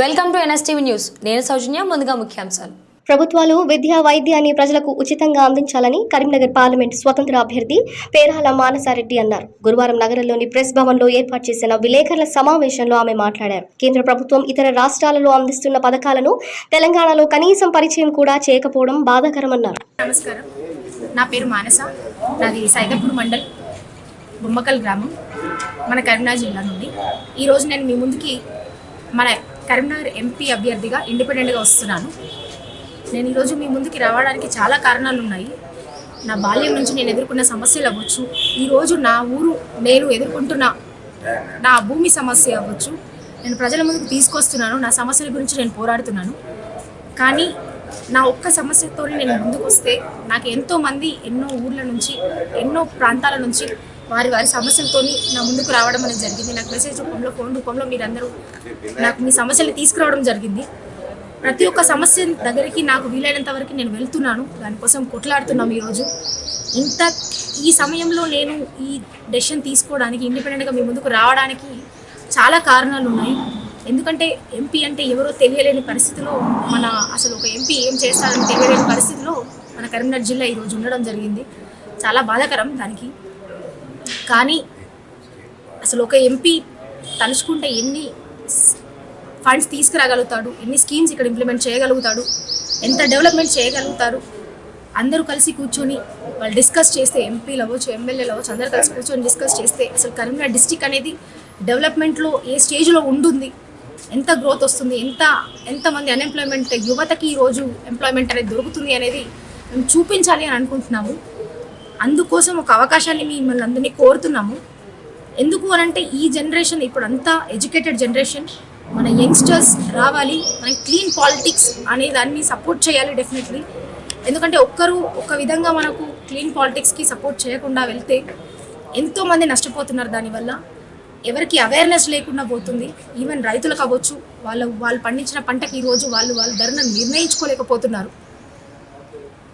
Welcome to NSTV news. నేను సౌజన్య ముందుగా ముఖ్యాంశాలు. ప్రభుత్వాలు విద్యా వైద్యాన్ని ప్రజలకు ఉచితంగా అందించాలని కరీంనగర్ పార్లమెంట్ స్వతంత్ర అభ్యర్థి పేరాల మానసారెడ్డి అన్నారు. గురువారం నగరంలోని ప్రెస్ భవన్లో ఏర్పాటు చేసిన విలేకరుల సమావేశంలో ఆమె మాట్లాడారు. కేంద్ర ప్రభుత్వం ఇతర రాష్ట్రాలలో అందిస్తున్న పథకాలను తెలంగాణలో కనీసం పరిచయం కూడా చేయకపోవడం బాధాకరమన్నారు. నమస్కారం. నా పేరు మానస. నాది సైదాపూర్ మండల్ బొమ్మకల్ గ్రామం. మన కరీంనగర్ జిల్లా నుండి. ఈరోజు నేను మీ ముందుకి మన కరీంనగర్ ఎంపీ అభ్యర్థిగా ఇండిపెండెంట్గా వస్తున్నాను. నేను ఈరోజు మీ ముందుకి రావడానికి చాలా కారణాలు ఉన్నాయి. నా బాల్యం నుంచి నేను ఎదుర్కొన్న సమస్యలు అవ్వచ్చు. ఈరోజు నా ఊరు నేను ఎదుర్కొంటున్న నా భూమి సమస్య అవ్వచ్చు. నేను ప్రజల ముందుకు తీసుకొస్తున్నాను. నా సమస్యల గురించి నేను పోరాడుతున్నాను. కానీ నా ఒక్క సమస్యతో నేను ముందుకు వస్తే నాకు ఎంతోమంది ఎన్నో ఊర్ల నుంచి ఎన్నో ప్రాంతాల నుంచి వారి వారి సమస్యలతో నా ముందుకు రావడం అనేది జరిగింది. నాకు మెసేజ్ రూపంలో ఫోన్ రూపంలో మీరందరూ నాకు మీ సమస్యలు తీసుకురావడం జరిగింది. ప్రతి ఒక్క సమస్య దగ్గరికి నాకు వీలైనంత వరకు నేను వెళ్తున్నాను. దానికోసం కొట్లాడుతున్నాం ఈరోజు. ఇంత ఈ సమయంలో నేను ఈ డెసిషన్ తీసుకోవడానికి ఇండిపెండెంట్గా మీ ముందుకు రావడానికి చాలా కారణాలు ఉన్నాయి. ఎందుకంటే ఎంపీ అంటే ఎవరో తెలియలేని పరిస్థితిలో మన అసలు ఒక ఎంపీ ఏం చేస్తారని తెలియలేని పరిస్థితిలో మన కరీంనగర్ జిల్లా ఈరోజు ఉండడం జరిగింది. చాలా బాధాకరం దానికి. కానీ అసలు ఒక ఎంపీ తలుచుకుంటే ఎన్ని ఫండ్స్ తీసుకురాగలుగుతాడు? ఎన్ని స్కీమ్స్ ఇక్కడ ఇంప్లిమెంట్ చేయగలుగుతాడు? ఎంత డెవలప్మెంట్ చేయగలుగుతారు? అందరూ కలిసి కూర్చొని వాళ్ళు డిస్కస్ చేస్తే ఎంపీలు అవ్వచ్చు ఎమ్మెల్యేలు అవ్వచ్చు అందరూ కలిసి కూర్చొని డిస్కస్ చేస్తే అసలు కరీంనగర్ డిస్టిక్ అనేది డెవలప్మెంట్లో ఏ స్టేజ్లో ఉంటుంది ఎంత గ్రోత్ వస్తుంది? ఎంత ఎంతమంది అన్ఎంప్లాయ్మెంట్ యువతకి ఈరోజు ఎంప్లాయ్మెంట్ అనేది దొరుకుతుంది అనేది మేము చూపించాలి అని అనుకుంటున్నాము. అందుకోసం ఒక అవకాశాన్ని మిమ్మల్ని అందరినీ కోరుతున్నాము. ఎందుకు అని అంటే ఈ జనరేషన్ ఇప్పుడు అంతా ఎడ్యుకేటెడ్ జనరేషన్. మన యంగ్స్టర్స్ రావాలి మన క్లీన్ పాలిటిక్స్ అనే దాన్ని సపోర్ట్ చేయాలి డెఫినెట్లీ. ఎందుకంటే ఒక్కరు ఒక విధంగా మనకు క్లీన్ పాలిటిక్స్కి సపోర్ట్ చేయకుండా వెళ్తే ఎంతోమంది నష్టపోతున్నారు దానివల్ల. ఎవరికి అవేర్నెస్ లేకుండా పోతుంది. ఈవెన్ రైతులకు అవ్వచ్చు. వాళ్ళ వాళ్ళు పండించిన పంటకి ఈరోజు వాళ్ళు వాళ్ళ ధరను నిర్ణయించుకోలేకపోతున్నారు.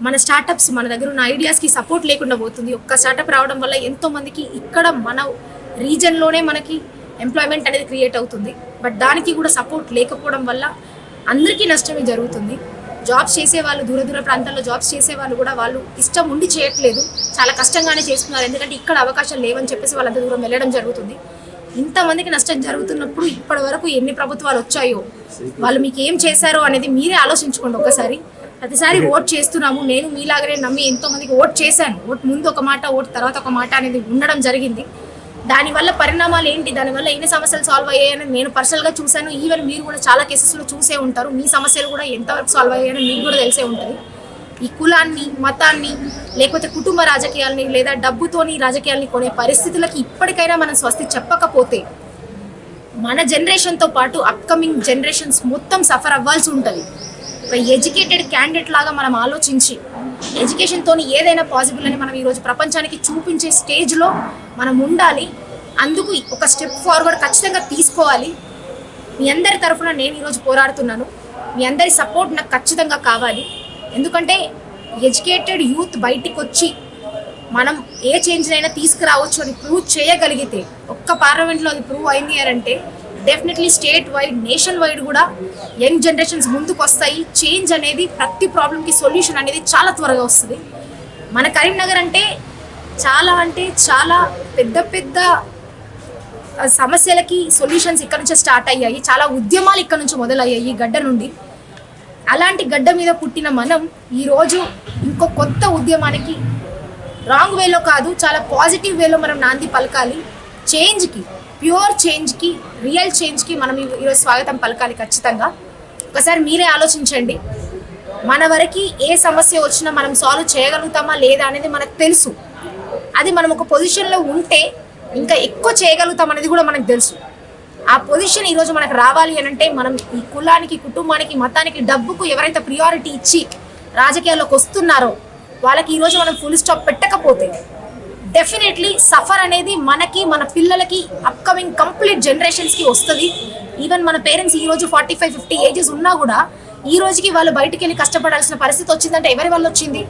మన స్టార్టప్స్ మన దగ్గర ఉన్న ఐడియాస్కి సపోర్ట్ లేకుండా పోతుంది. ఒక్క స్టార్టప్ రావడం వల్ల ఎంతో మందికి ఇక్కడ మన రీజన్లోనే మనకి ఎంప్లాయ్మెంట్ అనేది క్రియేట్ అవుతుంది. బట్ దానికి కూడా సపోర్ట్ లేకపోవడం వల్ల అందరికీ నష్టమే జరుగుతుంది. జాబ్స్ చేసే వాళ్ళు దూర దూర ప్రాంతాల్లో జాబ్స్ చేసే వాళ్ళు కూడా వాళ్ళు ఇష్టం ఉండి చేయట్లేదు. చాలా కష్టంగానే చేస్తున్నారు. ఎందుకంటే ఇక్కడ అవకాశాలు లేవని చెప్పేసి వాళ్ళంత దూరం వెళ్ళడం జరుగుతుంది. ఇంతమందికి నష్టం జరుగుతున్నప్పుడు ఇప్పటి వరకు ఎన్ని ప్రభుత్వాలు వచ్చాయో వాళ్ళు మీకు ఏం చేశారో అనేది మీరే ఆలోచించుకోండి ఒకసారి ప్రతిసారి ఓట్ చేస్తున్నాము. నేను మీలాగనే నమ్మి ఎంతో మందికి ఓట్ చేశాను. ఓట్ ముందు ఒక మాట ఓట్ తర్వాత ఒక మాట అనేది ఉండడం జరిగింది. దానివల్ల పరిణామాలు ఏంటి? దానివల్ల ఎన్ని సమస్యలు సాల్వ్ అయ్యాయని నేను పర్సనల్గా చూశాను. ఈవెన్ మీరు కూడా చాలా కేసెస్లో చూసే ఉంటారు. మీ సమస్యలు కూడా ఎంతవరకు సాల్వ్ అయ్యాయని మీకు కూడా తెలిసే ఉంటుంది. ఈ కులాన్ని మతాన్ని లేకపోతే కుటుంబ రాజకీయాల్ని లేదా డబ్బుతోని రాజకీయాల్ని కొనే పరిస్థితులకి ఇప్పటికైనా మనం స్వస్తి చెప్పకపోతే మన జనరేషన్తో పాటు అప్కమింగ్ జనరేషన్స్ మొత్తం సఫర్ అవ్వాల్సి ఉంటుంది. ఒక ఎడ్యుకేటెడ్ క్యాండిడేట్ లాగా మనం ఆలోచించి ఎడ్యుకేషన్తో ఏదైనా పాసిబుల్ అని మనం ఈరోజు ప్రపంచానికి చూపించే స్టేజ్లో మనం ఉండాలి. అందుకు ఒక స్టెప్ ఫార్వర్డ్ ఖచ్చితంగా తీసుకోవాలి. మీ అందరి తరఫున నేను ఈరోజు పోరాడుతున్నాను. మీ అందరి సపోర్ట్ నాకు ఖచ్చితంగా కావాలి. ఎందుకంటే ఎడ్యుకేటెడ్ యూత్ బయటికి వచ్చి మనం ఏ చేంజ్ అయినా తీసుకురావచ్చు అని ప్రూవ్ చేయగలిగితే ఒక్క పార్లమెంట్లో అది ప్రూవ్ అయింది అని అంటే definitely state wide nation wide కూడా యంగ్ జనరేషన్స్ ముందుకు వస్తాయి. చేంజ్ అనేది ప్రతి ప్రాబ్లంకి సొల్యూషన్ అనేది చాలా త్వరగా వస్తుంది. మన కరీంనగర్ అంటే చాలా అంటే చాలా పెద్ద పెద్ద సమస్యలకి సొల్యూషన్స్ ఇక్కడ నుంచే స్టార్ట్ అయ్యాయి. చాలా ఉద్యమాలు ఇక్కడ నుంచి మొదలయ్యాయి ఈ గడ్డ నుండి. అలాంటి గడ్డ మీద పుట్టిన మనం ఈరోజు ఇంకో కొత్త ఉద్యమానికి రాంగ్ వేలో కాదు చాలా పాజిటివ్ వేలో మనం నాంది పలకాలి. చేంజ్కి ప్యూర్ చేంజ్కి రియల్ చేంజ్కి మనం ఈ- ఈరోజు స్వాగతం పలకాలి ఖచ్చితంగా. ఒకసారి మీరే ఆలోచించండి. మన వరకు ఏ సమస్య వచ్చినా మనం సాల్వ్ చేయగలుగుతామా లేదా అనేది మనకు తెలుసు. అది మనం ఒక పొజిషన్లో ఉంటే ఇంకా ఎక్కువ చేయగలుగుతాం అనేది కూడా మనకు తెలుసు. ఆ పొజిషన్ ఈరోజు మనకు రావాలి అని అంటే మనం ఈ కులానికి కుటుంబానికి మతానికి డబ్బుకు ఎవరైతే ప్రియారిటీ ఇచ్చి రాజకీయాల్లోకి వస్తున్నారో వాళ్ళకి ఈరోజు మనం ఫుల్ స్టాప్ పెట్టకపోతే డెఫినెట్లీ సఫర్ అనేది మనకి మన పిల్లలకి అప్కమింగ్ కంప్లీట్ జనరేషన్స్కి వస్తుంది. ఈవెన్ మన పేరెంట్స్ ఈ రోజు ఫార్టీ ఫైవ్ ఫిఫ్టీ ఏజెస్ ఉన్నా కూడా ఈ రోజుకి వాళ్ళు బయటికి వెళ్ళి కష్టపడాల్సిన పరిస్థితి వచ్చిందంటే ఎవరి వల్ల వచ్చింది?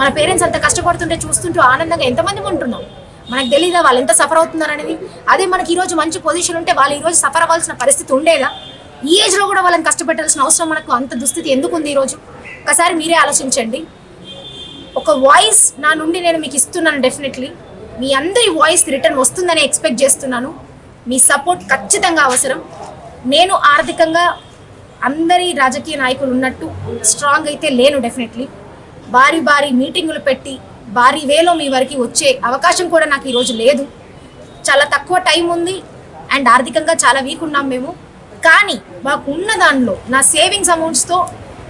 మన పేరెంట్స్ అంత కష్టపడుతుంటే చూస్తుంటూ ఆనందంగా ఎంతమంది ఉంటున్నాం? మనకు తెలియదా వాళ్ళు ఎంత సఫర్ అవుతున్నారు అనేది? అదే మనకి ఈరోజు మంచి పొజిషన్ ఉంటే వాళ్ళు ఈరోజు సఫర్ అవ్వాల్సిన పరిస్థితి ఉండేదా? ఈ ఏజ్లో కూడా వాళ్ళని కష్టపెట్టాల్సిన అవసరం మనకు? అంత దుస్థితి ఎందుకు ఉంది ఈరోజు ఒకసారి మీరే ఆలోచించండి. ఒక వాయిస్ నా నుండి నేను మీకు ఇస్తున్నాను డెఫినెట్లీ మీ అందరి వాయిస్ రిటర్న్ వస్తుందని ఎక్స్పెక్ట్ చేస్తున్నాను. మీ సపోర్ట్ ఖచ్చితంగా అవసరం. నేను ఆర్థికంగా అందరి రాజకీయ నాయకులు ఉన్నట్టు స్ట్రాంగ్ అయితే లేను డెఫినెట్లీ భారీ భారీ మీటింగులు పెట్టి భారీ వేలో మీ వరకు వచ్చే అవకాశం కూడా నాకు ఈరోజు లేదు. చాలా తక్కువ టైం ఉంది అండ్ ఆర్థికంగా చాలా వీక్ ఉన్నాం మేము. కానీ మాకు ఉన్న దానిలో నా సేవింగ్స్ అమౌంట్స్తో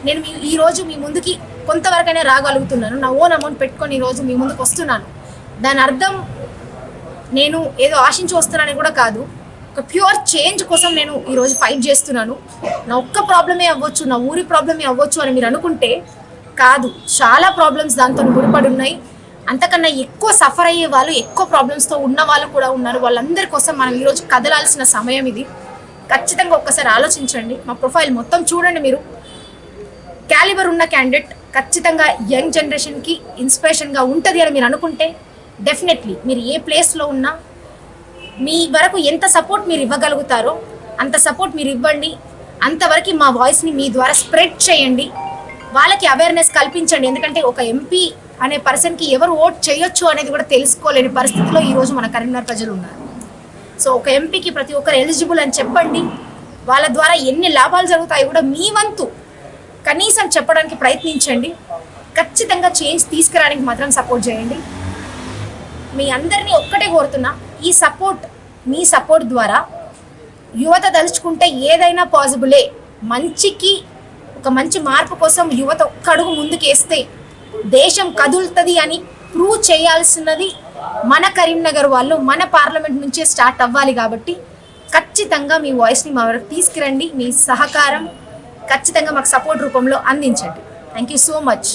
నేను మీ ఈరోజు మీ ముందుకి కొంతవరకైనా రాగలుగుతున్నాను. నా ఓన్ అమౌంట్ పెట్టుకొని ఈరోజు మీ ముందుకు వస్తున్నాను. దాని అర్థం నేను ఏదో ఆశించి వస్తున్నానని కూడా కాదు. ఒక ప్యూర్ చేంజ్ కోసం నేను ఈరోజు ఫైట్ చేస్తున్నాను. నా ఒక్క ప్రాబ్లమే అవ్వచ్చు నా ఊరి ప్రాబ్లమే అవ్వచ్చు అని మీరు అనుకుంటే కాదు. చాలా ప్రాబ్లమ్స్ దాంతో ముడిపడి ఉన్నాయి. అంతకన్నా ఎక్కువ సఫర్ అయ్యే వాళ్ళు ఎక్కువ ప్రాబ్లమ్స్తో ఉన్న వాళ్ళు కూడా ఉన్నారు. వాళ్ళందరి కోసం మనం ఈరోజు కదలాల్సిన సమయం ఇది. ఖచ్చితంగా ఒక్కసారి ఆలోచించండి. మా ప్రొఫైల్ మొత్తం చూడండి మీరు. క్యాలిబర్ ఉన్న క్యాండిడేట్ ఖచ్చితంగా యంగ్ జనరేషన్కి ఇన్స్పిరేషన్గా ఉంటుంది అని మీరు అనుకుంటే డెఫినెట్లీ మీరు ఏ ప్లేస్లో ఉన్నా మీ వరకు ఎంత సపోర్ట్ మీరు ఇవ్వగలుగుతారో అంత సపోర్ట్ మీరు ఇవ్వండి. అంతవరకు మా వాయిస్ని మీ ద్వారా స్ప్రెడ్ చేయండి. వాళ్ళకి అవేర్నెస్ కల్పించండి. ఎందుకంటే ఒక ఎంపీ అనే పర్సన్కి ఎవరు ఓట్ చేయొచ్చు అనేది కూడా తెలుసుకోలేని పరిస్థితిలో ఈరోజు మన కరీంనగర్ ప్రజలు ఉన్నారు. సో ఒక ఎంపీకి ప్రతి ఒక్కరు ఎలిజిబుల్ అని చెప్పండి. వాళ్ళ ద్వారా ఎన్ని లాభాలు జరుగుతాయి కూడా మీ వంతు కనీసం చెప్పడానికి ప్రయత్నించండి. ఖచ్చితంగా చేంజ్ తీసుకురావడానికి మాత్రం సపోర్ట్ చేయండి. మీ అందరినీ ఒక్కటే కోరుతున్నా ఈ సపోర్ట్ మీ సపోర్ట్ ద్వారా యువత తలుచుకుంటే ఏదైనా పాసిబులే. మంచికి ఒక మంచి మార్పు కోసం యువత ఒక్క అడుగు ముందుకేస్తే దేశం కదులుతుంది అని ప్రూవ్ చేయాల్సినది మన కరీంనగర్ వాళ్ళు మన పార్లమెంట్ నుంచే స్టార్ట్ అవ్వాలి కాబట్టి ఖచ్చితంగా మీ వాయిస్ని మా వరకు తీసుకురండి మీ సహకారం ఖచ్చితంగా మాకు సపోర్ట్ రూపంలో అందించండి. Thank you so much.